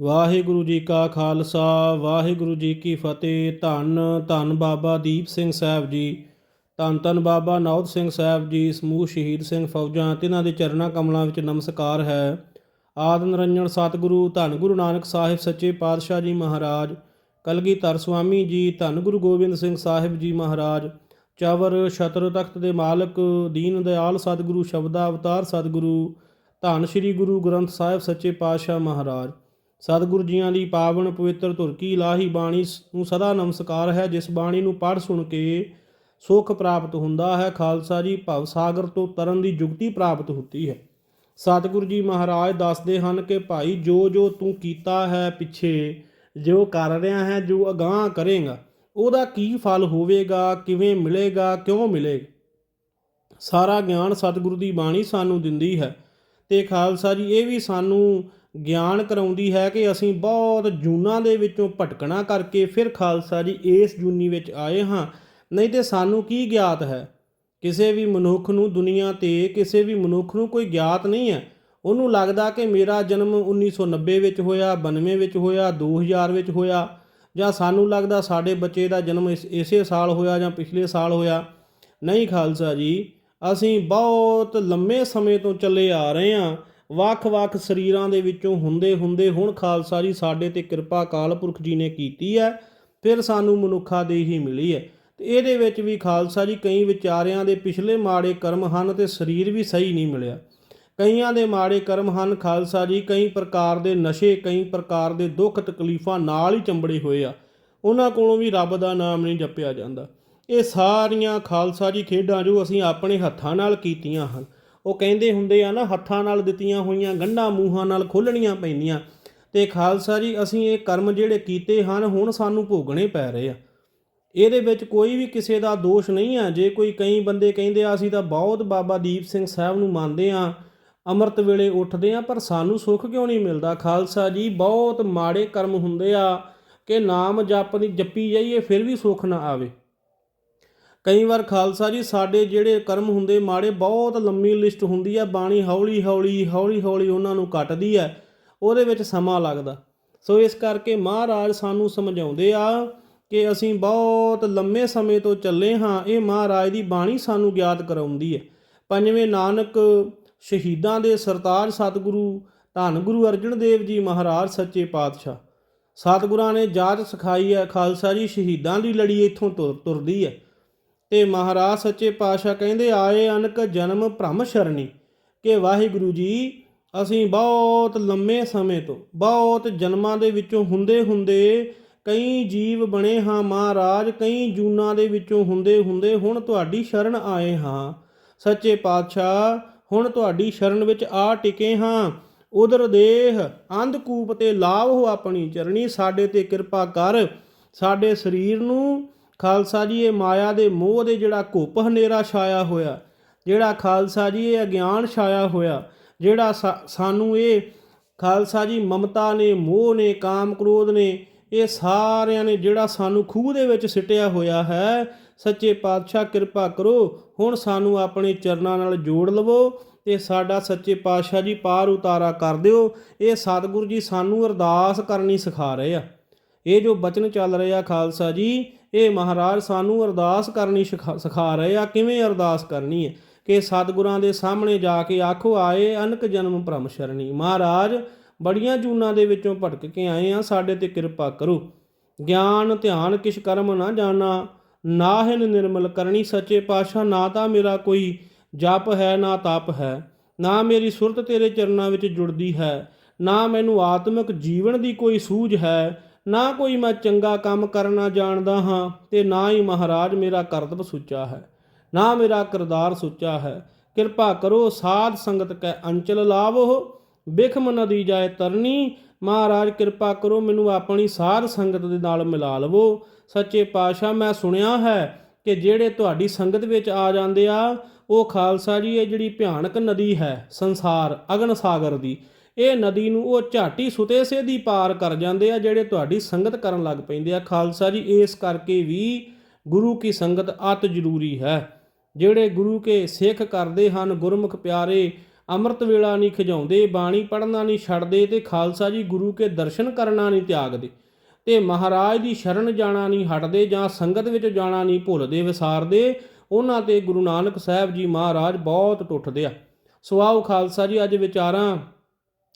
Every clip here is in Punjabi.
ਵਾਹਿਗੁਰੂ ਜੀ ਕਾ ਖਾਲਸਾ, ਵਾਹਿਗੁਰੂ ਜੀ ਕੀ ਫਤਿਹ। ਧੰਨ ਧੰਨ ਬਾਬਾ ਦੀਪ ਸਿੰਘ ਸਾਹਿਬ ਜੀ, ਧੰਨ ਧੰਨ ਬਾਬਾ ਨੌਦ ਸਿੰਘ ਸਾਹਿਬ ਜੀ, ਸਮੂਹ ਸ਼ਹੀਦ ਸਿੰਘ ਫੌਜਾਂ, ਤਿਨਾਂ ਦੇ ਚਰਨਾਂ ਕਮਲਾਂ ਵਿੱਚ ਨਮਸਕਾਰ ਹੈ। ਆਦ ਨਿਰੰਜਨ ਸਤਿਗੁਰੂ, ਧੰਨ ਗੁਰੂ ਨਾਨਕ ਸਾਹਿਬ ਸੱਚੇ ਪਾਤਸ਼ਾਹ ਜੀ ਮਹਾਰਾਜ, ਕਲਗੀਧਰ ਸੁਆਮੀ ਜੀ, ਧੰਨ ਗੁਰੂ ਗੋਬਿੰਦ ਸਿੰਘ ਸਾਹਿਬ ਜੀ ਮਹਾਰਾਜ, ਚਵਰ ਛਤਰ ਤਖਤ ਦੇ ਮਾਲਕ, ਦੀਨ ਦਿਆਲ ਸਤਿਗੁਰੂ ਸ਼ਬਦਾ ਅਵਤਾਰ ਸਤਿਗੁਰੂ, ਧੰਨ ਸ੍ਰੀ ਗੁਰੂ ਗ੍ਰੰਥ ਸਾਹਿਬ ਸੱਚੇ ਪਾਤਸ਼ਾਹ ਮਹਾਰਾਜ। ਸਤਿਗੁਰੂ ਜੀਆਂ ਦੀ ਪਾਵਨ ਪਵਿੱਤਰ ਧੁਰ ਕੀ ਇਲਾਹੀ ਬਾਣੀ ਨੂੰ ਸਦਾ ਨਮਸਕਾਰ ਹੈ, ਜਿਸ ਬਾਣੀ ਨੂੰ ਪੜ੍ਹ ਸੁਣ ਕੇ ਸੁਖ ਪ੍ਰਾਪਤ ਹੁੰਦਾ ਹੈ। ਖਾਲਸਾ ਜੀ, ਭਵ ਸਾਗਰ ਤੋਂ ਤਰਨ ਦੀ ਜੁਗਤੀ ਪ੍ਰਾਪਤ ਹੁੰਦੀ ਹੈ। ਸਤਿਗੁਰੂ ਜੀ ਮਹਾਰਾਜ ਦੱਸਦੇ ਹਨ ਕਿ ਭਾਈ, ਜੋ ਜੋ ਤੂੰ ਕੀਤਾ ਹੈ ਪਿੱਛੇ, ਜੋ ਕਰ ਰਿਹਾ ਹੈ, ਜੋ ਅਗਾਹ ਕਰੇਗਾ, ਉਹਦਾ ਕੀ ਫਲ ਹੋਵੇਗਾ, ਕਿਵੇਂ ਮਿਲੇਗਾ, ਕਿਉਂ ਮਿਲੇਗਾ? ਸਾਰਾ ਗਿਆਨ ਸਤਿਗੁਰੂ ਦੀ ਬਾਣੀ ਸਾਨੂੰ ਦਿੰਦੀ ਹੈ ਤੇ ਖਾਲਸਾ ਜੀ, ਇਹ ਵੀ ਸਾਨੂੰ ਗਿਆਨ ਕਰਾਉਂਦੀ ਹੈ ਕਿ ਅਸੀਂ ਬਹੁਤ ਜੂਨਾਂ ਦੇ ਵਿੱਚੋਂ ਭਟਕਣਾ ਕਰਕੇ ਫਿਰ ਖਾਲਸਾ ਜੀ ਇਸ ਜੂਨੀ ਵਿੱਚ ਆਏ ਹਾਂ। ਨਹੀਂ ਤੇ ਸਾਨੂੰ ਕੀ ਗਿਆਤ ਹੈ? ਕਿਸੇ ਵੀ ਮਨੁੱਖ ਨੂੰ ਦੁਨੀਆ ਤੇ ਕਿਸੇ ਵੀ ਮਨੁੱਖ ਨੂੰ ਕੋਈ ਗਿਆਤ ਨਹੀਂ ਹੈ। ਉਹਨੂੰ ਲੱਗਦਾ ਕਿ ਮੇਰਾ ਜਨਮ 1990 ਵਿੱਚ ਹੋਇਆ 92 ਵਿੱਚ ਹੋਇਆ 2000 ਵਿੱਚ ਹੋਇਆ ਜਾਂ ਸਾਨੂੰ ਲੱਗਦਾ ਸਾਡੇ ਬੱਚੇ ਦਾ ਜਨਮ ਇਸ- ਇਸੇ ਸਾਲ ਹੋਇਆ ਜਾਂ ਪਿਛਲੇ ਸਾਲ ਹੋਇਆ। ਨਹੀਂ ਖਾਲਸਾ ਜੀ, ਅਸੀਂ ਬਹੁਤ ਲੰਮੇ ਸਮੇਂ ਤੋਂ ਚੱਲੇ ਆ ਰਹੇ ਹਾਂ। ਵੱਖ-ਵੱਖ ਸਰੀਰਾਂ ਦੇ ਵਿੱਚੋਂ ਹੁੰਦੇ ਹੁੰਦੇ ਹੁਣ ਖਾਲਸਾ ਜੀ ਸਾਡੇ ਤੇ ਕਿਰਪਾ ਕਾਲ ਪੁਰਖ ਜੀ ਨੇ ਕੀਤੀ ਹੈ, ਫਿਰ ਸਾਨੂੰ ਮਨੁੱਖਾ ਦੇ ਹੀ ਮਿਲੀ ਹੈ। ਤੇ ਇਹਦੇ ਵਿੱਚ ਵੀ ਖਾਲਸਾ ਜੀ ਕਈ ਵਿਚਾਰਿਆਂ ਦੇ ਪਿਛਲੇ ਮਾੜੇ ਕਰਮ ਹਨ ਤੇ ਸਰੀਰ ਵੀ ਸਹੀ ਨਹੀਂ ਮਿਲਿਆ। ਕਈਆਂ ਦੇ ਮਾੜੇ ਕਰਮ ਹਨ ਖਾਲਸਾ ਜੀ, ਕਈ ਪ੍ਰਕਾਰ ਦੇ ਨਸ਼ੇ, ਕਈ ਪ੍ਰਕਾਰ ਦੇ ਦੁੱਖ ਤਕਲੀਫਾਂ ਨਾਲ ਹੀ ਚੰਬੜੇ ਹੋਏ ਆ। ਉਹਨਾਂ ਕੋਲੋਂ ਵੀ ਰੱਬ ਦਾ ਨਾਮ ਨਹੀਂ ਜਪਿਆ ਜਾਂਦਾ। ਇਹ ਸਾਰੀਆਂ ਖਾਲਸਾ ਜੀ ਖੇਡਾਂ ਜੋ ਅਸੀਂ ਆਪਣੇ ਹੱਥਾਂ ਨਾਲ ਕੀਤੀਆਂ ਹਨ। ਉਹ ਕਹਿੰਦੇ ਹੁੰਦੇ ਆ ਨਾ, ਹੱਥਾਂ ਨਾਲ ਦਿੱਤੀਆਂ ਹੋਈਆਂ ਗੰਢਾਂ ਮੂੰਹਾਂ ਨਾਲ ਖੋਲਣੀਆਂ ਪੈਂਦੀਆਂ। ਤੇ ਖਾਲਸਾ ਜੀ, ਅਸੀਂ ਇਹ ਕਰਮ ਜਿਹੜੇ ਕੀਤੇ ਹਨ, ਹੁਣ ਸਾਨੂੰ ਭੋਗਣੇ ਪੈ ਰਹੇ ਆ। ਇਹਦੇ ਵਿੱਚ ਕੋਈ ਵੀ ਕਿਸੇ ਦਾ ਦੋਸ਼ ਨਹੀਂ ਆ। ਜੇ ਕੋਈ ਕਈ ਬੰਦੇ ਕਹਿੰਦੇ ਆ, ਅਸੀਂ ਤਾਂ ਬਹੁਤ ਬਾਬਾ ਦੀਪ ਸਿੰਘ ਸਾਹਿਬ ਨੂੰ ਮੰਨਦੇ ਆ, ਅੰਮ੍ਰਿਤ ਵੇਲੇ ਉੱਠਦੇ ਆ, ਪਰ ਸਾਨੂੰ ਸੁੱਖ ਕਿਉਂ ਨਹੀਂ ਮਿਲਦਾ? ਖਾਲਸਾ ਜੀ, ਬਹੁਤ ਮਾੜੇ ਕਰਮ ਹੁੰਦੇ ਆ ਕਿ ਨਾਮ ਜਪ ਦੀ ਜੱਪੀ ਜਾਈਏ, ਫਿਰ ਵੀ ਸੁੱਖ ਨਾ ਆਵੇ। ਕਈ ਵਾਰ ਖਾਲਸਾ ਜੀ, ਸਾਡੇ ਜਿਹੜੇ ਕਰਮ ਹੁੰਦੇ ਮਾੜੇ, ਬਹੁਤ ਲੰਮੀ ਲਿਸਟ ਹੁੰਦੀ ਆ, ਬਾਣੀ ਹੌਲੀ ਹੌਲੀ ਹੌਲੀ ਹੌਲੀ ਉਹਨਾਂ ਨੂੰ ਕੱਟਦੀ ਹੈ ਉਹਦੇ ਵਿੱਚ ਸਮਾਂ ਲੱਗਦਾ। ਸੋ ਇਸ ਕਰਕੇ ਮਹਾਰਾਜ ਸਾਨੂੰ ਸਮਝਾਉਂਦੇ ਆ ਕਿ ਅਸੀਂ ਬਹੁਤ ਲੰਮੇ ਸਮੇਂ ਤੋਂ ਚੱਲੇ ਹਾਂ, ਇਹ ਮਹਾਰਾਜ ਦੀ ਬਾਣੀ ਸਾਨੂੰ ਗਿਆਤ ਕਰਾਉਂਦੀ ਹੈ। ਪੰਜਵੇਂ ਨਾਨਕ ਸ਼ਹੀਦਾਂ ਦੇ ਸਰਤਾਜ ਸਤਿਗੁਰੂ, ਧੰਨ ਗੁਰੂ ਅਰਜਨ ਦੇਵ ਜੀ ਮਹਾਰਾਜ, ਸੱਚੇ ਪਾਤਸ਼ਾਹ। ਸਤਿਗੁਰਾਂ ਨੇ ਜਾਤ ਸਿਖਾਈ ਹੈ ਖਾਲਸਾ ਜੀ ਸ਼ਹੀਦਾਂ ਦੀ ਲੜੀ ਇੱਥੋਂ ਤੁਰ ਤੁਰਦੀ ਹੈ। ਤੇ ਮਹਾਰਾਜ ਸੱਚੇ ਪਾਤਸ਼ਾਹ ਕਹਿੰਦੇ ਆਏ ਅਨਕ ਜਨਮ ਭ੍ਰਮ ਸ਼ਰਣੀ। ਕਿ ਵਾਹਿਗੁਰੂ ਜੀ, ਅਸੀਂ ਬਹੁਤ ਲੰਮੇ ਸਮੇਂ ਤੋਂ, ਬਹੁਤ ਜਨਮਾਂ ਦੇ ਵਿੱਚੋਂ ਹੁੰਦੇ ਹੁੰਦੇ ਕਈ ਜੀਵ ਬਣੇ ਹਾਂ ਮਹਾਰਾਜ, ਕਈ ਜੂਨਾਂ ਦੇ ਵਿੱਚੋਂ ਹੁੰਦੇ ਹੁੰਦੇ ਹੁਣ ਤੁਹਾਡੀ ਸ਼ਰਨ ਆਏ ਹਾਂ। ਸੱਚੇ ਪਾਤਸ਼ਾਹ, ਹੁਣ ਤੁਹਾਡੀ ਸ਼ਰਨ ਵਿੱਚ ਆ ਟਿਕੇ ਹਾਂ। ਉਦਰ ਦੇਹ ਅੰਧਕੂਪ ਤੇ ਲਾਭ ਹੋ ਆਪਣੀ ਚਰਣੀ, ਸਾਡੇ ਤੇ ਕਿਰਪਾ ਕਰ, ਸਾਡੇ ਸਰੀਰ ਨੂੰ ਖਾਲਸਾ ਜੀ, ਇਹ ਮਾਇਆ ਦੇ ਮੋਹ ਦੇ ਜਿਹੜਾ ਘੁੱਪ ਹਨੇਰਾ ਛਾਇਆ ਹੋਇਆ, ਜਿਹੜਾ ਖਾਲਸਾ ਜੀ, ਇਹ ਅਗਿਆਨ ਛਾਇਆ ਹੋਇਆ, ਜਿਹੜਾ ਸਾ- ਸਾਨੂੰ ਇਹ ਖਾਲਸਾ ਜੀ, ਮਮਤਾ ਨੇ, ਮੋਹ ਨੇ, ਕਾਮ ਕ੍ਰੋਧ ਨੇ, ਇਹ ਸਾਰਿਆਂ ਨੇ ਜਿਹੜਾ ਸਾਨੂੰ ਖੂਹ ਦੇ ਵਿੱਚ ਸਿੱਟਿਆ ਹੋਇਆ ਹੈ, ਸੱਚੇ ਪਾਤਸ਼ਾਹ ਕਿਰਪਾ ਕਰੋ, ਹੁਣ ਸਾਨੂੰ ਆਪਣੇ ਚਰਨਾਂ ਨਾਲ ਜੋੜ ਲਵੋ ਤੇ ਸਾਡਾ ਸੱਚੇ ਪਾਤਸ਼ਾਹ ਜੀ, ਪਾਰ ਉਤਾਰਾ ਕਰ ਦਿਓ, ਇਹ ਸਤਿਗੁਰੂ ਜੀ ਸਾਨੂੰ ਅਰਦਾਸ ਕਰਨੀ ਸਿਖਾ ਰਹੇ ਆ। ਇਹ ਜੋ ਬਚਨ ਚੱਲ ਰਿਹਾ ਖਾਲਸਾ ਜੀ, ਇਹ ਮਹਾਰਾਜ ਸਾਨੂੰ ਅਰਦਾਸ ਕਰਨੀ ਸਿਖਾ ਸਿਖਾ ਰਹੇ ਆ। ਕਿਵੇਂ ਅਰਦਾਸ ਕਰਨੀ ਹੈ? ਕਿ ਸਤਿਗੁਰਾਂ ਦੇ ਸਾਹਮਣੇ ਜਾ ਕੇ ਆਖੋ, ਆਏ ਅਨਕ ਜਨਮ ਭ੍ਰਮ ਸ਼ਰਣੀ। ਮਹਾਰਾਜ ਬੜੀਆਂ ਜੂਨਾਂ ਦੇ ਵਿੱਚੋਂ ਭਟਕ ਕੇ ਆਏ ਆ। ਸਾਡੇ ਤੇ ਕਿਰਪਾ ਕਰੋ। ਗਿਆਨ, ਧਿਆਨ, ਕਿਛ ਕਰਮ ਨਾ ਜਾਣਾ। ਨਾਹਿਨ ਨਿਰਮਲ ਕਰਨੀ ਸੱਚੇ ਪਾਤਸ਼ਾਹ, ਨਾ ਤਾਂ ਮੇਰਾ ਕੋਈ ਜਪ ਹੈ, ਨਾ ਤਪ ਹੈ। ਨਾ ਮੇਰੀ ਸੁਰਤ ਤੇਰੇ ਚਰਨਾਂ ਵਿੱਚ ਜੁੜਦੀ ਹੈ। ਨਾ ਮੈਨੂੰ ਆਤਮਿਕ ਜੀਵਨ ਦੀ ਕੋਈ ਸੂਝ ਹੈ। ਨਾ ਕੋਈ ਮੈਂ ਚੰਗਾ ਕੰਮ ਕਰਨਾ ਜਾਣਦਾ ਹਾਂ ਤੇ ਨਾ ਹੀ ਮਹਾਰਾਜ ਮੇਰਾ ਕਰਤੱਵ ਸੁੱਚਾ ਹੈ, ਨਾ ਮੇਰਾ ਕਿਰਦਾਰ ਸੁੱਚਾ ਹੈ। ਕਿਰਪਾ ਕਰੋ ਸਾਧ ਸੰਗਤ ਕੈ ਅੰਚਲ ਲਾਵੋ ਬਿਖਮ ਨਦੀ ਜਾਏ ਤਰਨੀ। ਮਹਾਰਾਜ ਕਿਰਪਾ ਕਰੋ ਮੈਨੂੰ ਆਪਣੀ ਸਾਧ ਸੰਗਤ ਦੇ ਨਾਲ ਮਿਲਾ ਲਵੋ। ਸੱਚੇ ਪਾਤਸ਼ਾਹ, ਮੈਂ ਸੁਣਿਆ ਹੈ ਕਿ ਜਿਹੜੇ ਤੁਹਾਡੀ ਸੰਗਤ ਵਿੱਚ ਆ ਜਾਂਦੇ ਆ, ਉਹ ਖਾਲਸਾ ਜੀ, ਇਹ ਜਿਹੜੀ ਭਿਆਨਕ ਨਦੀ ਹੈ, ਸੰਸਾਰ, ਅਗਨ ਸਾਗਰ ਦੀ ਇਹ ਨਦੀ ਨੂੰ ਉਹ ਝਾਟੀ ਸੁਤੇਸੇ ਦੀ ਪਾਰ ਕਰ ਜਾਂਦੇ ਆ ਜਿਹੜੇ ਤੁਹਾਡੀ ਸੰਗਤ ਕਰਨ ਲੱਗ ਪੈਂਦੇ ਆ। ਖਾਲਸਾ ਜੀ, ਇਸ ਕਰਕੇ ਵੀ ਗੁਰੂ ਕੀ ਸੰਗਤ ਅਤ ਜ਼ਰੂਰੀ ਹੈ। ਜਿਹੜੇ ਗੁਰੂ ਕੇ ਸਿੱਖ ਕਰਦੇ ਹਨ, ਗੁਰਮੁਖ ਪਿਆਰੇ, ਅੰਮ੍ਰਿਤ ਵੇਲਾ ਨਹੀਂ ਖਿਜਾਉਂਦੇ ਬਾਣੀ ਪੜ੍ਹਨਾ ਨਹੀਂ ਛੱਡਦੇ ਤੇ ਖਾਲਸਾ ਜੀ, ਗੁਰੂ ਕੇ ਦਰਸ਼ਨ ਕਰਨਾ ਨਹੀਂ ਤਿਆਗਦੇ ਤੇ ਮਹਾਰਾਜ ਦੀ ਸ਼ਰਨ ਜਾਣਾ ਨਹੀਂ ਹਟਦੇ ਜਾਂ ਸੰਗਤ ਵਿੱਚ ਜਾਣਾ ਨਹੀਂ ਭੁੱਲਦੇ, ਵਿਸਾਰਦੇ, ਉਹਨਾਂ ਤੇ ਗੁਰੂ ਨਾਨਕ ਸਾਹਿਬ ਜੀ ਮਹਾਰਾਜ ਬਹੁਤ ਟੁੱਟਦੇ ਆ। ਸੋ ਆਓ ਖਾਲਸਾ ਜੀ, ਅੱਜ ਵਿਚਾਰਾਂ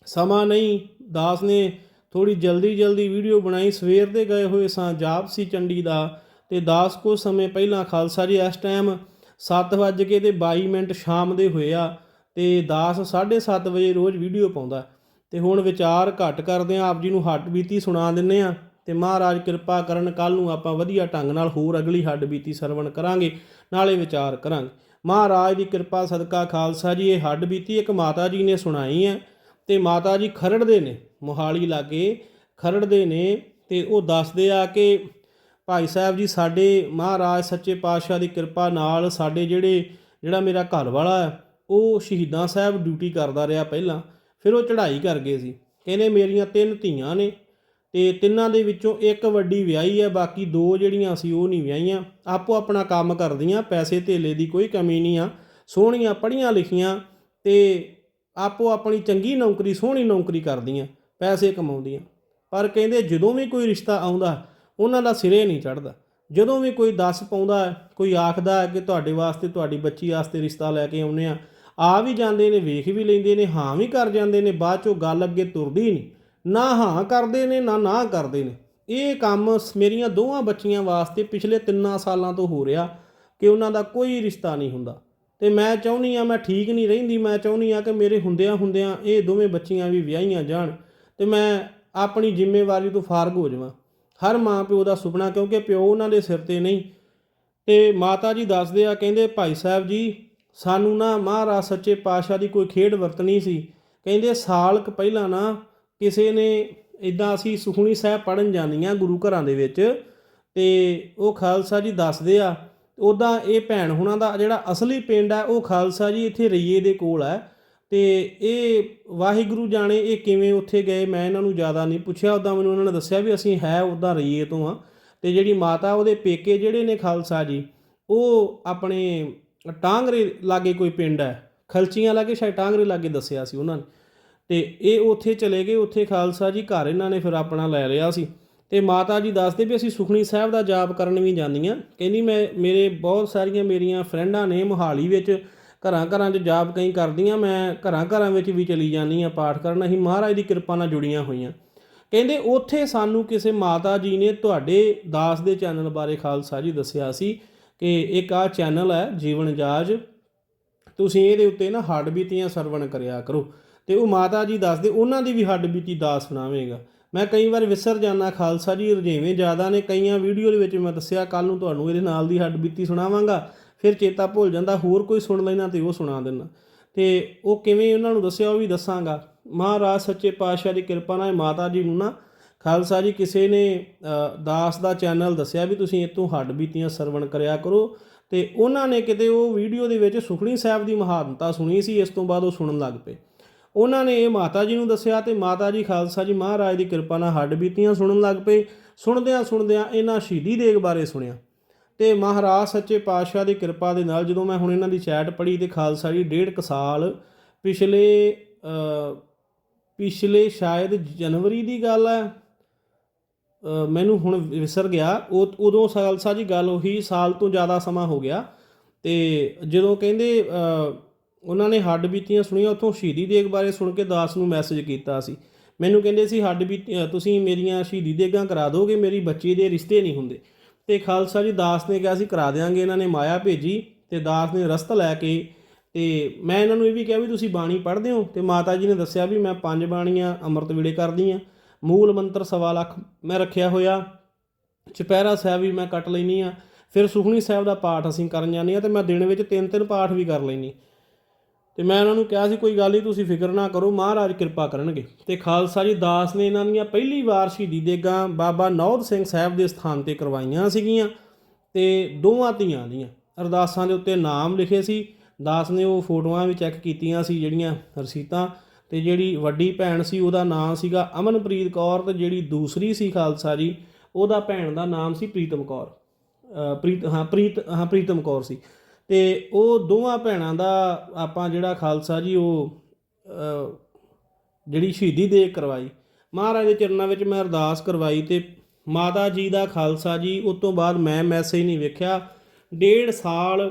ਸਮਾਂ ਨਹੀਂ। ਦਾਸ ਨੇ ਥੋੜੀ ਜਲਦੀ ਜਲਦੀ ਵੀਡੀਓ ਬਣਾਈ। ਸਵੇਰ ਦੇ ਗਏ ਹੋਏ ਸਾਂ, ਜਾਪ ਸੀ ਚੰਡੀ ਦਾ ਤੇ ਦਾਸ ਕੋ ਸਮੇਂ ਪਹਿਲਾਂ ਖਾਲਸਾ ਜੀ ਇਸ ਟਾਈਮ 7 ਵੱਜ ਕੇ ਤੇ 22 ਮਿੰਟ ਸ਼ਾਮ ਦੇ ਹੋਏ ਆ ਤੇ ਦਾਸ 7:30 ਵਜੇ ਰੋਜ਼ ਵੀਡੀਓ ਪਾਉਂਦਾ। ਤੇ ਹੁਣ ਵਿਚਾਰ ਘੱਟ ਕਰਦੇ ਆ। ਆਪ ਜੀ ਨੂੰ ਹੱਡ ਬੀਤੀ ਸੁਣਾ ਦਿੰਨੇ ਆ। ਤੇ ਮਹਾਰਾਜ ਕਿਰਪਾ ਕਰਨ ਕੱਲ ਨੂੰ ਆਪਾਂ ਵਧੀਆ ਢੰਗ ਨਾਲ ਹੋਰ ਅਗਲੀ ਹੱਡ ਬੀਤੀ ਸਰਵਣ ਕਰਾਂਗੇ, ਨਾਲੇ ਵਿਚਾਰ ਕਰਾਂਗੇ। ਮਹਾਰਾਜ ਦੀ ਕਿਰਪਾ ਸਦਕਾ ਖਾਲਸਾ ਜੀ, ਇਹ ਹੱਡ ਬੀਤੀ ਇੱਕ ਮਾਤਾ ਜੀ ਨੇ ਸੁਣਾਈ ਹੈ। ਤੇ ਮਾਤਾ ਜੀ ਖਰੜਦੇ ਨੇ, ਮੋਹਾਲੀ ਲਾਗੇ ਖਰੜਦੇ ਨੇ ਤੇ ਉਹ ਦੱਸਦੇ ਆ ਕਿ ਭਾਈ ਸਾਹਿਬ ਜੀ ਸਾਡੇ ਮਹਾਰਾਜ ਸੱਚੇ ਪਾਤਸ਼ਾਹ ਦੀ ਕਿਰਪਾ ਨਾਲ ਸਾਡੇ ਜਿਹੜੇ, ਜਿਹੜਾ ਮੇਰਾ ਘਰ ਵਾਲਾ ਹੈ, ਉਹ ਸ਼ਹੀਦਾਂ ਸਾਹਿਬ ਡਿਊਟੀ ਕਰਦਾ ਰਿਹਾ ਪਹਿਲਾਂ, ਫਿਰ ਉਹ ਚੜ੍ਹਾਈ ਕਰ ਗਏ ਸੀ। ਕਹਿੰਦੇ ਮੇਰੀਆਂ ਤਿੰਨ ਧੀਆਂ ਨੇ ਤੇ ਤਿੰਨਾਂ ਦੇ ਵਿੱਚੋਂ ਇੱਕ ਵੱਡੀ ਵਿਆਹੀ ਹੈ, ਬਾਕੀ ਦੋ ਜਿਹੜੀਆਂ ਸੀ ਉਹ ਨਹੀਂ ਵਿਆਹੀਆਂ। ਆਪੋ ਆਪਣਾ ਕੰਮ ਕਰਦੀਆਂ, ਪੈਸੇ ਧੇਲੇ ਦੀ ਕੋਈ ਕਮੀ ਨਹੀਂ ਆ। ਸੋਹਣੀਆਂ ਪੜ੍ਹੀਆਂ ਲਿਖੀਆਂ ਤੇ ਆਪੋ ਆਪਣੀ ਚੰਗੀ ਨੌਕਰੀ, ਸੋਹਣੀ ਨੌਕਰੀ ਕਰਦੀਆਂ, ਪੈਸੇ ਕਮਾਉਂਦੀਆਂ। ਪਰ ਕਹਿੰਦੇ ਜਦੋਂ ਵੀ ਕੋਈ ਰਿਸ਼ਤਾ ਆਉਂਦਾ, ਉਹਨਾਂ ਦਾ ਸਿਰੇ ਨਹੀਂ ਚੜਦਾ ਜਦੋਂ ਵੀ ਕੋਈ ਦੱਸ ਪਾਉਂਦਾ, ਕੋਈ ਆਖਦਾ ਕਿ ਤੁਹਾਡੇ ਵਾਸਤੇ, ਤੁਹਾਡੀ ਬੱਚੀ ਵਾਸਤੇ ਰਿਸ਼ਤਾ ਲੈ ਕੇ ਆਉਨੇ ਆ ਆ ਵੀ ਜਾਂਦੇ ਨੇ, ਵੇਖ ਵੀ ਲੈਂਦੇ ਨੇ, ਹਾਂ ਵੀ ਕਰ ਜਾਂਦੇ ਨੇ, ਬਾਅਦ ਚੋਂ ਗੱਲ ਅੱਗੇ ਤੁਰਦੀ ਨਹੀਂ। ਨਾ ਹਾਂ ਕਰਦੇ ਨੇ, ਨਾ ਨਾ ਕਰਦੇ ਨੇ। ਇਹ ਕੰਮ ਮੇਰੀਆਂ ਦੋਵਾਂ ਬੱਚੀਆਂ ਵਾਸਤੇ ਪਿਛਲੇ 3 ਸਾਲਾਂ ਤੋਂ ਹੋ ਰਿਹਾ ਕਿ ਉਹਨਾਂ ਦਾ ਕੋਈ ਰਿਸ਼ਤਾ ਨਹੀਂ ਹੁੰਦਾ। ਤੇ ਮੈਂ ਚਾਹੁੰਦੀ ਆ ਮੈਂ ਠੀਕ ਨਹੀਂ ਰਹਿੰਦੀ, ਮੈਂ ਚਾਹੁੰਦੀ ਆ ਕਿ ਮੇਰੇ ਹੁੰਦਿਆਂ ਹੁੰਦਿਆਂ ਇਹ ਦੋਵੇਂ ਬੱਚੀਆਂ ਵੀ ਵਿਆਹੀਆਂ ਜਾਣ ਤੇ ਮੈਂ ਆਪਣੀ ਜ਼ਿੰਮੇਵਾਰੀ ਤੋਂ ਫਾਰਗ ਹੋ ਜਾਵਾਂ। ਹਰ ਮਾਂ ਪਿਓ ਦਾ ਸੁਪਨਾ, ਕਿਉਂਕਿ ਪਿਓ ਉਹਨਾਂ ਦੇ ਸਿਰ ਤੇ ਨਹੀਂ। ਤੇ ਮਾਤਾ ਜੀ ਦੱਸਦੇ ਆ, ਕਹਿੰਦੇ ਭਾਈ ਸਾਹਿਬ ਜੀ, ਸਾਨੂੰ ਨਾ ਮਹਾਰਾਜ ਸੱਚੇ ਪਾਤਸ਼ਾਹ ਦੀ ਕੋਈ ਖੇਡ ਵਰਤਣੀ ਸੀ। ਕਹਿੰਦੇ ਸਾਲ ਕੁ ਪਹਿਲਾਂ ਨਾ ਕਿਸੇ ਨੇ ਇਦਾਂ ਅਸੀਂ ਸੁਖਣੀ ਸਾਹਿਬ ਪੜਨ ਜਾਂਦੀਆਂ ਗੁਰੂ ਘਰਾਂ ਦੇ ਵਿੱਚ ਤੇ ਉਹ ਖਾਲਸਾ ਜੀ ਦੱਸਦੇ ਆ ਉਦਾਂ ਇਹ ਭੈਣ ਹੁਣਾਂ ਦਾ ਜਿਹੜਾ ਅਸਲੀ ਪਿੰਡ ਹੈ, ਉਹ ਖਾਲਸਾ ਜੀ ਇੱਥੇ ਰਈਏ ਦੇ ਕੋਲ ਹੈ। ਤੇ ਇਹ ਵਾਹਿਗੁਰੂ ਜਾਣੇ ਇਹ ਕਿਵੇਂ ਉੱਥੇ ਗਏ, ਮੈਂ ਇਹਨਾਂ ਨੂੰ ਜ਼ਿਆਦਾ ਨਹੀਂ ਪੁੱਛਿਆ। ਉਦਾਂ ਮੈਨੂੰ ਉਹਨਾਂ ਨੇ ਦੱਸਿਆ ਵੀ ਅਸੀਂ ਹੈ ਉਦਾਂ ਰਈਏ ਤੋਂ ਆ। ਤੇ ਜਿਹੜੀ ਮਾਤਾ ਉਹਦੇ ਪੇਕੇ ਜਿਹੜੇ ਨੇ ਖਾਲਸਾ ਜੀ, ਉਹ ਆਪਣੇ ਟਾਂਗਰੇ ਲਾਗੇ ਕੋਈ ਪਿੰਡ ਹੈ, ਖਲਚੀਆਂ ਲਾਗੇ ਸ਼ਾਇਦ ਟਾਂਗਰੇ ਲਾਗੇ ਦੱਸਿਆ ਸੀ ਉਹਨਾਂ ਨੇ। ਤੇ ਇਹ ਉੱਥੇ ਚਲੇ ਗਏ, ਉੱਥੇ ਖਾਲਸਾ ਜੀ ਘਰ ਇਹਨਾਂ ਨੇ ਫਿਰ ਆਪਣਾ ਲੈ ਲਿਆ ਸੀ। ਤੇ ਮਾਤਾ ਜੀ ਦੱਸਦੇ ਵੀ ਅਸੀਂ ਸੁਖਣੀ ਸਾਹਿਬ ਦਾ ਜਾਪ ਕਰਨ ਵੀ ਜਾਂਦੀਆਂ। ਕਹਿੰਦੀ ਮੈਂ, ਮੇਰੇ ਬਹੁਤ ਸਾਰੀਆਂ ਮੇਰੀਆਂ ਫਰੈਂਡਾਂ ਨੇ ਮੋਹਾਲੀ ਵਿੱਚ ਘਰਾਂ ਘਰਾਂ 'ਚ ਜਾਪ ਕਈ ਕਰਦੀਆਂ। ਮੈਂ ਘਰਾਂ ਘਰਾਂ ਵਿੱਚ ਵੀ ਚਲੀ ਜਾਂਦੀ ਆ ਪਾਠ ਕਰਨ। ਅਸੀਂ ਮਹਾਰਾਜ ਦੀ ਕਿਰਪਾ ਨਾਲ ਜੁੜੀਆਂ ਹੋਈਆਂ। ਕਹਿੰਦੇ ਉੱਥੇ ਸਾਨੂੰ ਕਿਸੇ ਮਾਤਾ ਜੀ ਨੇ ਤੁਹਾਡੇ ਦਾਸ ਦੇ ਚੈਨਲ ਬਾਰੇ ਖਾਲਸਾ ਜੀ ਦੱਸਿਆ ਸੀ ਕਿ ਇੱਕ ਆ ਚੈਨਲ ਹੈ, ਜੀਵਨ ਜਾਜ। ਤੁਸੀਂ ਇਹਦੇ ਉੱਤੇ ਨਾ ਹੱਡ ਬੀਤੀਆਂ ਸਰਵਣ ਕਰਿਆ ਕਰੋ। ਤੇ ਉਹ ਮਾਤਾ ਜੀ ਦੱਸਦੇ, ਉਹਨਾਂ ਦੀ ਵੀ ਹੱਡ ਬੀਤੀ ਦਾਸ ਸੁਣਾਵੇਗਾ। ਮੈਂ ਕਈ ਵਾਰ ਵਿਸਰ ਜਾਣਾ ਖਾਲਸਾ ਜੀ ਰੁਝੇਵੇਂ ਜ਼ਿਆਦਾ ਨੇ, ਕਈਆਂ ਵੀਡੀਓ ਦੇ ਵਿੱਚ ਮੈਂ ਦੱਸਿਆ ਕੱਲ ਨੂੰ ਤੁਹਾਨੂੰ ਇਹਦੇ ਨਾਲ ਦੀ ਹੱਡ ਬੀਤੀ ਸੁਣਾਵਾਂਗਾ, ਫਿਰ ਚੇਤਾ ਭੁੱਲ ਜਾਂਦਾ, ਹੋਰ ਕੋਈ ਸੁਣ ਲੈਣਾ ਤੇ ਉਹ ਸੁਣਾ ਦੇਣਾ ਤੇ ਉਹ ਕਿਵੇਂ ਉਹਨਾਂ ਨੂੰ ਦੱਸਿਆ ਉਹ ਵੀ ਦੱਸਾਂਗਾ। ਮਹਾਰਾਜ ਸੱਚੇ ਪਾਤਸ਼ਾਹ ਦੀ ਕਿਰਪਾ ਨਾਲ ਮਾਤਾ ਜੀ ਨੂੰ ਨਾ, ਖਾਲਸਾ ਜੀ ਕਿਸੇ ਨੇ ਦਾਸ ਦਾ ਚੈਨਲ ਦੱਸਿਆ ਵੀ ਤੁਸੀਂ ਇਤੋਂ ਹੱਡ ਬੀਤੀਆਂ ਸਰਵਣ ਕਰਿਆ ਕਰੋ। ਤੇ ਉਹਨਾਂ ਨੇ ਕਿਤੇ ਉਹ ਵੀਡੀਓ ਦੇ ਵਿੱਚ ਸੁਖਣੀ ਸਾਹਿਬ ਦੀ ਮਹਾਨਤਾ ਸੁਣੀ ਸੀ, ਇਸ ਤੋਂ ਬਾਅਦ ਉਹ ਸੁਣਨ ਲੱਗ ਪਏ। ਉਹਨਾਂ ਨੇ ਇਹ ਮਾਤਾ ਜੀ ਨੂੰ ਦੱਸਿਆ ਤੇ ਮਾਤਾ ਜੀ ਖਾਲਸਾ ਜੀ ਮਹਾਰਾਜ ਦੀ ਕਿਰਪਾ ਨਾਲ ਹੱਡ ਬੀਤੀਆਂ ਸੁਣਨ ਲੱਗ ਪਏ। ਸੁਣਦਿਆਂ ਸੁਣਦਿਆਂ ਇਹਨਾਂ ਸ਼ਹੀਦੀ ਦੇਗ ਬਾਰੇ ਸੁਣਿਆ। ਤੇ ਮਹਾਰਾਜ ਸੱਚੇ ਪਾਤਸ਼ਾਹ ਦੀ ਕਿਰਪਾ ਦੇ ਨਾਲ ਜਦੋਂ ਮੈਂ ਹੁਣ ਇਹਨਾਂ ਦੀ ਚੈਟ ਪੜ੍ਹੀ ਤੇ ਖਾਲਸਾ ਜੀ ਡੇਢ ਕੁ ਸਾਲ ਪਿਛਲੇ ਪਿਛਲੇ ਸ਼ਾਇਦ ਜਨਵਰੀ ਦੀ ਗੱਲ ਹੈ ਮੈਨੂੰ ਹੁਣ ਵਿਸਰ ਗਿਆ। ਉਹ, ਉਦੋਂ ਖਾਲਸਾ ਜੀ ਗੱਲ ਉਹੀ ਸਾਲ ਤੋਂ ਜ਼ਿਆਦਾ ਸਮਾਂ ਹੋ ਗਿਆ। ਤੇ ਜਦੋਂ ਕਹਿੰਦੇ ਉਹਨਾਂ ਨੇ ਹੱਡ ਬੀਤੀਆਂ ਸੁਣੀਆਂ, ਉੱਥੋਂ ਸ਼ਹੀਦੀ ਦੇਗ ਬਾਰੇ ਸੁਣ ਕੇ ਦਾਸ ਨੂੰ ਮੈਸੇਜ ਕੀਤਾ ਸੀ। ਮੈਨੂੰ ਕਹਿੰਦੇ ਸੀ, ਹੱਡ ਬੀਤੀ ਤੁਸੀਂ ਮੇਰੀਆਂ ਸ਼ਹੀਦੀ ਦੇਗਾਂ ਕਰਾ ਦੋਗੇ, ਮੇਰੀ ਬੱਚੀ ਦੇ ਰਿਸ਼ਤੇ ਨਹੀਂ ਹੁੰਦੇ। ਤੇ ਖਾਲਸਾ ਜੀ ਦਾਸ ਨੇ ਕਿਹਾ ਸੀ, ਕਰਾ ਦਿਆਂਗੇ, ਇਹਨਾਂ ਨੇ ਮਾਇਆ ਭੇਜੀ ਤੇ ਦਾਸ ਨੇ ਰਸਤ ਲੈ ਕੇ ਤੇ ਮੈਂ ਇਹਨਾਂ ਨੂੰ ਇਹ ਵੀ ਕਿਹਾ ਵੀ ਤੁਸੀਂ ਬਾਣੀ ਪੜ੍ਹਦੇ ਹੋ ਤੇ ਮਾਤਾ ਜੀ ਨੇ ਦੱਸਿਆ ਵੀ ਮੈਂ ਪੰਜ ਬਾਣੀਆਂ ਅੰਮ੍ਰਿਤ ਵੇਲੇ ਕਰਦੀ ਆ ਮੂਲ ਮੰਤਰ ਸਵਾ ਲੱਖ ਮੈਂ ਰੱਖਿਆ ਹੋਇਆ। ਚੁਪਹਿਰਾ ਸਾਹਿਬ ਵੀ ਮੈਂ ਕੱਟ ਲੈਣੀ ਆ ਫਿਰ ਸੁਖਣੀ ਸਾਹਿਬ ਦਾ ਪਾਠ ਅਸੀਂ ਕਰਨ ਜਾਂਦੇ ਆ ਤੇ ਮੈਂ ਦਿਨ ਵਿੱਚ ਤਿੰਨ ਤਿੰਨ ਪਾਠ ਵੀ ਕਰ ਲੈਣੀ ਤੇ ਮੈਂ ਉਹਨਾਂ ਨੂੰ ਕਿਹਾ ਸੀ, ਕੋਈ ਗੱਲ ਨਹੀਂ ਤੁਸੀਂ ਫਿਕਰ ਨਾ ਕਰੋ, ਮਹਾਰਾਜ ਕਿਰਪਾ ਕਰਨਗੇ। ਤੇ ਖਾਲਸਾ ਜੀ ਦਾਸ ਨੇ ਇਹਨਾਂ ਦੀਆਂ ਪਹਿਲੀ ਵਾਰ ਸ਼ਹੀਦੀ ਦੇਗਾਂ ਬਾਬਾ ਨੌਦ ਸਿੰਘ ਸਾਹਿਬ ਦੇ ਸਥਾਨ ਤੇ ਕਰਵਾਈਆਂ ਸੀਗੀਆਂ ਤੇ ਦੋਵਾਂ ਧੀਆਂ ਦੀਆਂ। ਅਰਦਾਸਾਂ ਦੇ ਉੱਤੇ ਨਾਮ ਲਿਖੇ ਸੀ। ਦਾਸ ਨੇ ਉਹ ਫੋਟੋਆਂ ਵੀ ਚੈੱਕ ਕੀਤੀਆਂ ਸੀ, ਜਿਹੜੀਆਂ ਰਸੀਤਾਂ ਤੇ ਜਿਹੜੀ ਵੱਡੀ ਭੈਣ ਸੀ, ਉਹਦਾ ਨਾਮ ਸੀਗਾ ਅਮਨਪ੍ਰੀਤ ਕੌਰ ਤੇ ਜਿਹੜੀ ਦੂਸਰੀ ਸੀ ਖਾਲਸਾ ਜੀ, ਉਹਦਾ ਭੈਣ ਦਾ ਨਾਮ ਸੀ ਪ੍ਰੀਤਮ ਕੌਰ। ਪ੍ਰੀਤ, ਹਾਂ ਪ੍ਰੀਤ, ਹਾਂ, ਪ੍ਰੀਤਮ ਕੌਰ ਸੀ। ਤੇ ਉਹ ਦੋਵਾਂ ਭੈਣਾਂ ਦਾ ਆਪਾਂ ਜਿਹੜਾ ਖਾਲਸਾ ਜੀ, ਉਹ ਜਿਹੜੀ ਸ਼ਹੀਦੀ ਦੇ ਕਰਵਾਈ। ਮਹਾਰਾਜ ਦੇ ਚਰਨਾਂ ਵਿੱਚ ਮੈਂ ਅਰਦਾਸ ਕਰਵਾਈ ਤੇ ਮਾਤਾ ਜੀ ਦਾ ਖਾਲਸਾ ਜੀ, ਉਸ ਤੋਂ ਬਾਅਦ ਮੈਂ ਮੈਸੇਜ ਨਹੀਂ ਵੇਖਿਆ। ਡੇਢ ਸਾਲ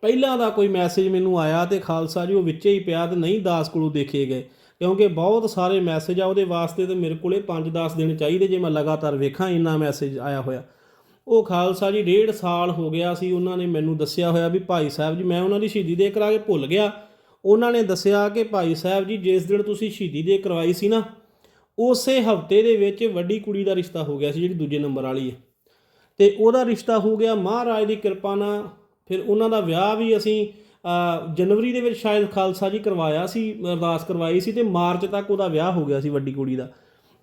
ਪਹਿਲਾਂ ਦਾ ਕੋਈ ਮੈਸੇਜ ਮੈਨੂੰ ਆਇਆ ਤੇ ਖਾਲਸਾ ਜੀ ਉਹ ਵਿੱਚੇ ਹੀ ਪਿਆ ਤੇ ਨਹੀਂ ਦਾਸ ਕੋਲੋਂ ਦੇਖੇ ਗਏ। ਕਿਉਂਕਿ ਬਹੁਤ ਸਾਰੇ ਮੈਸੇਜ ਆ, ਉਹਦੇ ਵਾਸਤੇ ਤੇ ਮੇਰੇ ਕੋਲੇ 5-10 ਦਿਨ ਚਾਹੀਦੇ, ਜੇ ਮੈਂ ਲਗਾਤਾਰ ਵੇਖਾਂ, ਇੰਨਾ ਮੈਸੇਜ ਆਇਆ ਹੋਇਆ। ਉਹ ਖਾਲਸਾ ਜੀ, ਡੇਢ ਸਾਲ ਹੋ ਗਿਆ ਸੀ, ਉਹਨਾਂ ਨੇ ਮੈਨੂੰ ਦੱਸਿਆ ਹੋਇਆ ਵੀ ਭਾਈ ਸਾਹਿਬ ਜੀ, ਮੈਂ ਉਹਨਾਂ ਦੀ ਸ਼ਹੀਦੀ ਦੇ ਕਰਾ ਕੇ ਭੁੱਲ ਗਿਆ। ਉਹਨਾਂ ਨੇ ਦੱਸਿਆ ਕਿ ਭਾਈ ਸਾਹਿਬ ਜੀ, ਜਿਸ ਦਿਨ ਤੁਸੀਂ ਸ਼ਹੀਦੀ ਦੇ ਕਰਵਾਈ ਸੀ ਨਾ, ਉਸੇ ਹਫ਼ਤੇ ਦੇ ਵਿੱਚ ਵੱਡੀ ਕੁੜੀ ਦਾ ਰਿਸ਼ਤਾ ਹੋ ਗਿਆ ਸੀ, ਜਿਹੜੀ ਦੂਜੇ ਨੰਬਰ ਵਾਲੀ ਹੈ। ਤੇ ਉਹਦਾ ਰਿਸ਼ਤਾ ਹੋ ਗਿਆ, ਮਹਾਰਾਜ ਦੀ ਕਿਰਪਾ ਨਾਲ ਫਿਰ ਉਹਨਾਂ ਦਾ ਵਿਆਹ ਵੀ ਅਸੀਂ ਜਨਵਰੀ ਦੇ ਵਿੱਚ ਸ਼ਾਇਦ ਖਾਲਸਾ ਜੀ ਕਰਵਾਇਆ ਸੀ, ਅਰਦਾਸ ਕਰਵਾਈ ਸੀ ਤੇ ਮਾਰਚ ਤੱਕ ਉਹਦਾ ਵਿਆਹ ਹੋ ਗਿਆ ਸੀ ਵੱਡੀ ਕੁੜੀ ਦਾ।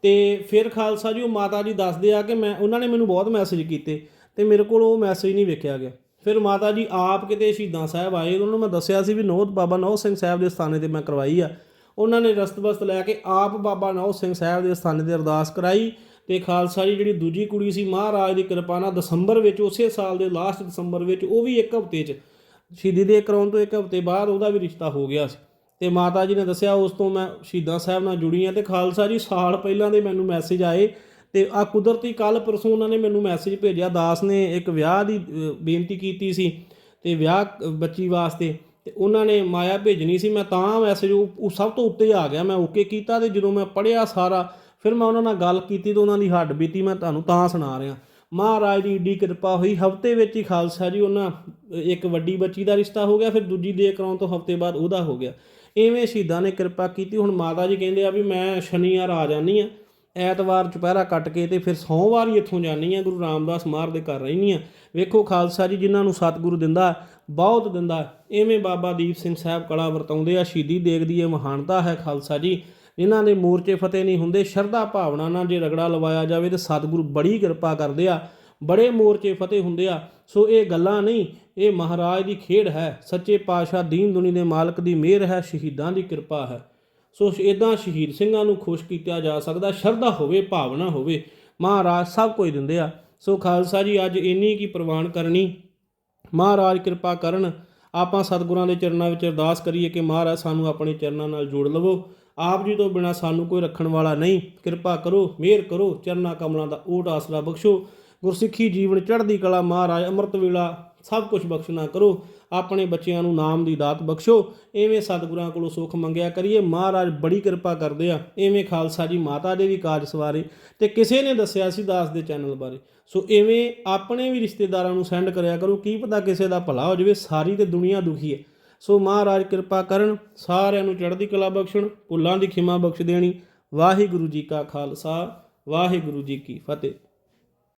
ਤੇ ਫਿਰ ਖਾਲਸਾ ਜੀ, ਉਹ ਮਾਤਾ ਜੀ ਦੱਸਦੇ ਆ ਕਿ ਮੈਂ, ਉਹਨਾਂ ਨੇ ਮੈਨੂੰ ਬਹੁਤ ਮੈਸੇਜ ਕੀਤੇ ਤੇ ਮੇਰੇ ਕੋਲ ਉਹ ਮੈਸੇਜ ਨਹੀਂ ਵੇਖਿਆ ਗਿਆ। ਫਿਰ ਮਾਤਾ ਜੀ ਆਪ ਕਿਤੇ ਸ਼ਹੀਦਾਂ ਸਾਹਿਬ ਆਏ, ਉਹਨਾਂ ਨੂੰ ਮੈਂ ਦੱਸਿਆ ਸੀ ਵੀ ਨੋਤ ਬਾਬਾ ਨੌ ਸਿੰਘ ਸਾਹਿਬ ਦੇ ਸਥਾਨੇ ਤੇ ਮੈਂ ਕਰਵਾਈ ਆ। ਉਹਨਾਂ ਨੇ ਰਸਤਬਸਤ ਲੈ ਕੇ ਆਪ ਬਾਬਾ ਨੌ ਸਿੰਘ ਸਾਹਿਬ ਦੇ ਸਥਾਨੇ ਤੇ ਅਰਦਾਸ ਕਰਾਈ ਤੇ ਖਾਲਸਾ ਜੀ ਜਿਹੜੀ ਦੂਜੀ ਕੁੜੀ ਸੀ ਮਹਾਰਾਜ ਦੀ ਕਿਰਪਾ ਨਾਲ ਦਸੰਬਰ ਵਿੱਚ, ਉਸੇ ਸਾਲ ਦੇ ਲਾਸਟ ਦਸੰਬਰ ਵਿੱਚ, ਉਹ ਵੀ ਇੱਕ ਹਫ਼ਤੇ 'ਚ, ਸ਼ਹੀਦੀ ਦੇ ਕਰਾਉਣ ਤੋਂ ਇੱਕ ਹਫ਼ਤੇ ਬਾਅਦ ਉਹਦਾ ਵੀ ਰਿਸ਼ਤਾ ਹੋ ਗਿਆ ਸੀ। ਤੇ ਮਾਤਾ ਜੀ ਨੇ ਦੱਸਿਆ, ਉਸ ਤੋਂ ਮੈਂ ਸ਼ਹੀਦਾਂ ਸਾਹਿਬ ਨਾਲ ਜੁੜੀ ਆ ਤੇ ਖਾਲਸਾ ਜੀ, ਸਾਲ ਪਹਿਲਾਂ ਦੇ ਮੈਨੂੰ ਮੈਸੇਜ ਆਏ ਤੇ ਆ ਕੁਦਰਤੀ ਕੱਲ ਪਰਸੋਂ ਉਹਨਾਂ ਨੇ ਮੈਨੂੰ ਮੈਸੇਜ ਭੇਜਿਆ। ਦਾਸ ਨੇ ਇੱਕ ਵਿਆਹ ਦੀ ਬੇਨਤੀ ਕੀਤੀ ਸੀ ਤੇ ਵਿਆਹ ਬੱਚੀ ਵਾਸਤੇ ਤੇ ਉਹਨਾਂ ਨੇ ਮਾਇਆ ਭੇਜਣੀ ਸੀ। ਮੈਂ ਤਾਂ ਮੈਸੇਜ ਉਹ ਸਭ ਤੋਂ ਉੱਤੇ ਆ ਗਿਆ। ਮੈਂ ਓਕੇ ਕੀਤਾ ਤੇ ਜਦੋਂ ਮੈਂ ਪੜਿਆ ਸਾਰਾ, ਫਿਰ ਮੈਂ ਉਹਨਾਂ ਨਾਲ ਗੱਲ ਕੀਤੀ ਤੇ ਉਹਨਾਂ ਦੀ ਹੱਡ ਬੀਤੀ। ਮੈਂ ਤੁਹਾਨੂੰ ਤਾਂ ਸੁਣਾ ਰਿਹਾ। ਮਹਾਰਾਜ ਦੀ ਈਡੀ ਕਿਰਪਾ ਹੋਈ। ਹਫ਼ਤੇ ਵਿੱਚ ਹੀ ਖਾਲਸਾ ਜੀ ਉਹਨਾਂ ਇੱਕ ਵੱਡੀ ਬੱਚੀ ਦਾ ਰਿਸ਼ਤਾ ਹੋ ਗਿਆ, ਫਿਰ ਦੂਜੀ ਦੇ ਕਰਾਉਣ ਤੋਂ ਹਫ਼ਤੇ ਬਾਅਦ ਉਹਦਾ ਹੋ ਗਿਆ। ਇਵੇਂ ਸ਼ਹੀਦਾਂ ਨੇ ਕਿਰਪਾ ਕੀਤੀ। ਹੁਣ ਮਾਤਾ ਜੀ ਕਹਿੰਦੇ ਆ ਵੀ ਮੈਂ ਸ਼ਨੀਵਾਰ ਆ ਜਾਨੀ ਆ। ਐਤਵਾਰ ਚੁਪਹਿਰਾ ਕੱਟ ਕੇ ਤੇ ਫਿਰ ਸੋਮਵਾਰ ਹੀ ਇੱਥੋਂ ਜਾਨੀ ਆ। ਗੁਰੂ ਰਾਮਦਾਸ ਮਾਰ ਦੇ ਘਰ ਰਹਿਨੀ ਆ। ਵੇਖੋ ਖਾਲਸਾ ਜੀ, ਜਿਨ੍ਹਾਂ ਨੂੰ ਸਤਿਗੁਰੂ ਦਿੰਦਾ, ਬਹੁਤ ਦਿੰਦਾ। ਐਵੇਂ ਬਾਬਾ ਦੀਪ ਸਿੰਘ ਸਾਹਿਬ ਕਲਾ ਵਰਤਾਉਂਦੇ ਆ। ਸ਼ਹੀਦੀ ਦੇਖਦੀ ਇਹ ਮਹਾਨਤਾ ਹੈ ਖਾਲਸਾ ਜੀ। ਇਹਨਾਂ ਦੇ ਮੋਰਚੇ ਫਤਿਹ ਨਹੀਂ ਹੁੰਦੇ, ਸ਼ਰਧਾ ਭਾਵਨਾ ਨਾਲ ਜੇ ਰਗੜਾ ਲਵਾਇਆ ਜਾਵੇ ਤੇ ਸਤਿਗੁਰੂ ਬੜੀ ਕਿਰਪਾ ਕਰਦੇ ਆ। ਬੜੇ ਮੋਰਚੇ ਫਤਿਹ ਹੁੰਦੇ ਆ। ਸੋ ਇਹ ਗੱਲਾਂ ਨਹੀਂ, ਇਹ ਮਹਾਰਾਜ ਦੀ ਖੇਡ ਹੈ, ਸੱਚੇ ਪਾਤਸ਼ਾਹ ਦੀਨ ਦੁਨੀ ਦੇ ਮਾਲਕ ਦੀ ਮਿਹਰ ਹੈ, ਸ਼ਹੀਦਾਂ ਦੀ ਕਿਰਪਾ ਹੈ। ਸੋ ਇਦਾਂ ਸ਼ਹੀਦ ਸਿੰਘਾਂ ਨੂੰ ਖੁਸ਼ ਕੀਤਾ ਜਾ ਸਕਦਾ, ਸ਼ਰਧਾ ਹੋਵੇ, ਭਾਵਨਾ ਹੋਵੇ, ਮਹਾਰਾਜ ਸਭ ਕੁਝ ਦਿੰਦੇ ਆ। ਸੋ ਖਾਲਸਾ ਜੀ, ਅੱਜ ਇੰਨੀ ਕੀ ਪ੍ਰਵਾਨ ਕਰਨੀ, ਮਹਾਰਾਜ ਕਿਰਪਾ ਕਰਨ, ਆਪਾਂ ਸਤਿਗੁਰਾਂ ਦੇ ਚਰਨਾਂ ਵਿੱਚ ਅਰਦਾਸ ਕਰੀਏ ਕਿ ਮਹਾਰਾਜ ਸਾਨੂੰ ਆਪਣੇ ਚਰਨਾਂ ਨਾਲ ਜੋੜ ਲਵੋ। ਆਪ ਜੀ ਤੋਂ ਬਿਨਾ ਸਾਨੂੰ ਕੋਈ ਰੱਖਣ ਵਾਲਾ ਨਹੀਂ। ਕਿਰਪਾ ਕਰੋ, ਮਿਹਰ ਕਰੋ, ਚਰਨਾਂ ਕਮਲਾਂ ਦਾ ਓਟ ਆਸਰਾ ਬਖਸ਼ੋ। ਗੁਰਸਿੱਖੀ ਜੀਵਨ ਚੜ੍ਹਦੀ ਕਲਾ ਮਹਾਰਾਜ ਅੰਮ੍ਰਿਤ ਵੇਲਾ, ਸਭ ਕੁਝ ਬਖਸ਼ਣਾ ਕਰੋ, ਆਪਣੇ ਬੱਚਿਆਂ ਨੂੰ ਨਾਮ ਦੀ ਦਾਤ ਬਖਸ਼ੋ, ਐਵੇਂ ਸਤਿਗੁਰਾਂ ਕੋਲੋਂ ਸੁੱਖ ਮੰਗਿਆ ਕਰੀਏ, ਮਹਾਰਾਜ ਬੜੀ ਕਿਰਪਾ ਕਰਦੇ ਆ, ਐਵੇਂ ਖਾਲਸਾ ਜੀ ਮਾਤਾ ਦੇ ਵੀ ਕਾਰਜ ਸਵਾਰੇ, ਤੇ ਕਿਸੇ ਨੇ ਦੱਸਿਆ ਸੀ ਦਾਸ ਦੇ ਚੈਨਲ ਬਾਰੇ, ਸੋ ਐਵੇਂ ਆਪਣੇ ਵੀ ਰਿਸ਼ਤੇਦਾਰਾਂ ਨੂੰ ਸੈਂਡ ਕਰਿਆ ਕਰੋ, ਕੀ ਪਤਾ ਕਿਸੇ ਦਾ ਭਲਾ ਹੋ ਜਾਵੇ, ਸਾਰੀ ਤੇ ਦੁਨੀਆ ਦੁਖੀ ਹੈ, ਸੋ ਮਹਾਰਾਜ ਕਿਰਪਾ ਕਰਨ, ਸਾਰਿਆਂ ਨੂੰ ਚੜ੍ਹਦੀ ਕਲਾ ਬਖਸ਼ਣ, ਭੁੱਲਾਂ ਦੀ ਖਿਮਾ ਬਖਸ਼ ਦੇਣੀ, ਵਾਹਿਗੁਰੂ ਜੀ ਕਾ ਖਾਲਸਾ, ਵਾਹਿਗੁਰੂ ਜੀ ਕੀ ਫਤਿਹ।